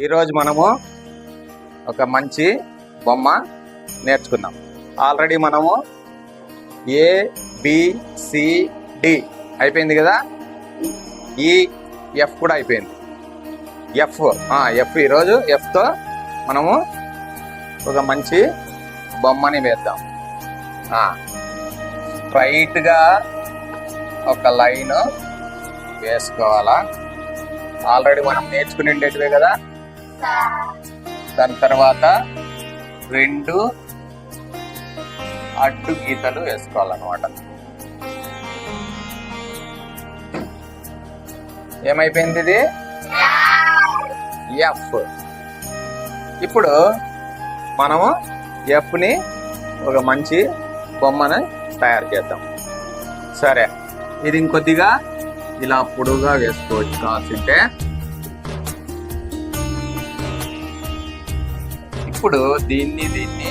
ఈరోజు మనము ఒక మంచి బొమ్మ నేర్చుకున్నాం ఆల్రెడీ మనము ఏ బిసిడి అయిపోయింది కదా? E, ఈ ఎఫ్ కూడా అయిపోయింది. ఎఫ్ ఎఫ్ ఈరోజు ఎఫ్తో మనము ఒక మంచి బొమ్మని వేద్దాం. స్ట్రైట్గా ఒక లైన్ వేసుకోవాలా? ఆల్రెడీ మనం నేర్చుకునేటివే కదా? దాని తర్వాత రెండు అడ్డు గీతలు వేసుకోవాలన్నమాట. ఏమైపోయింది ఇది? ఎఫ్ ఇప్పుడు మనము ఎఫ్ని ఒక మంచి బొమ్మను తయారు చేద్దాం. సరే ఇది ఇంకొద్దిగా ఇలా పొడుగా వేసుకోవచ్చు కావాల్సింటే ఇప్పుడు దీన్ని దీన్ని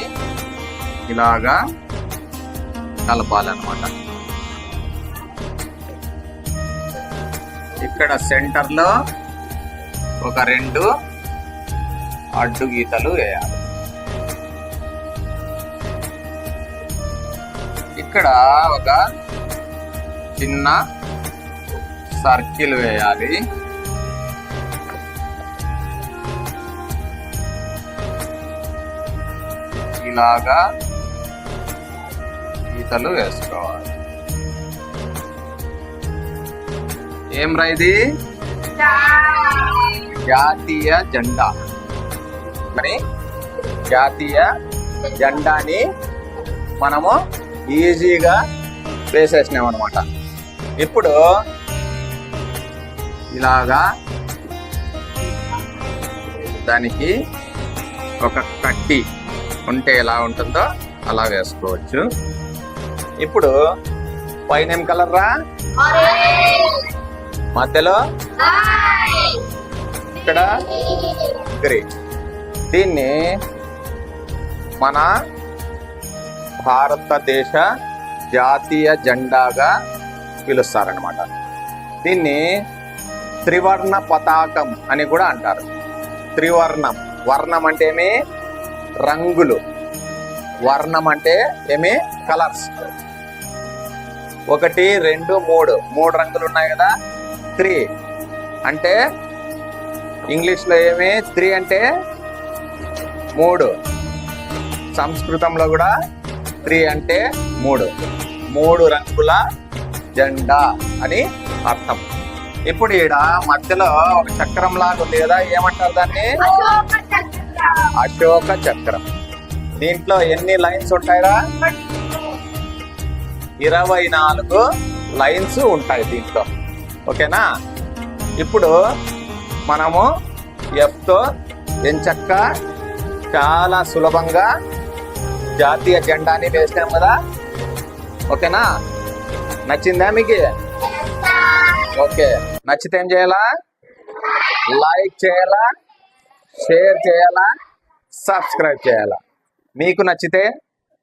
ఇలాగా కలపాలన్నమాట. ఇక్కడ సెంటర్లో ఒక రెండు అడ్డు గీతలు వేయాలి. ఇక్కడ ఒక చిన్న సర్కిల్ వేయాలి. లాగా గీతలు వేసుకోవాలి. ఏం రైది జాతీయ జెండా. మరి జాతీయ జెండాని మనము ఈజీగా వేసేసినాం అనమాట ఇప్పుడు ఇలాగా దానికి ఒక కట్టి ఉంటే ఎలా ఉంటుందో అలా వేసుకోవచ్చు. ఇప్పుడు పైన ఏం కలర్ రా? మధ్యలో? ఇక్కడ? గ్రీన్ దీన్ని మన భారతదేశ జాతీయ జెండాగా పిలుస్తారనమాట దీన్ని త్రివర్ణ పతాకం అని కూడా అంటారు. త్రివర్ణం. వర్ణం అంటే ఏమి? రంగులు. వర్ణం అంటే ఏమి? కలర్స్. ఒకటి రెండు మూడు. మూడు రంగులు ఉన్నాయి కదా? త్రీ. అంటే ఇంగ్లీష్లో ఏమి? త్రీ అంటే మూడు. సంస్కృతంలో కూడా త్రీ అంటే మూడు. మూడు రంగుల జెండా అని అర్థం. ఇప్పుడు ఈడ మధ్యలో ఒక చక్రం లాగా ఉంది కదా? ఏమంటారు దాన్ని? అశోక చక్రం. దీంట్లో ఎన్ని లైన్స్ ఉంటాయిరా? ఇరవై నాలుగు లైన్స్ ఉంటాయి దీంట్లో. ఓకేనా? ఇప్పుడు మనము ఎఫ్తో ఎంచక్క చాలా సులభంగా జాతీయ జెండాని వేసినాం కదా? ఓకేనా? నచ్చిందా మీకు? ఓకే. నచ్చితే ఏం చేయాలా? లైక్ చేయాలా? షేర్ చేయాలా? సబ్స్క్రైబ్ చేయాలా? మీకు నచ్చితే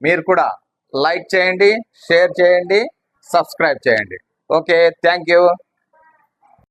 మీరు కూడా లైక్ చేయండి షేర్ చేయండి సబ్స్క్రైబ్ చేయండి. Okay thank you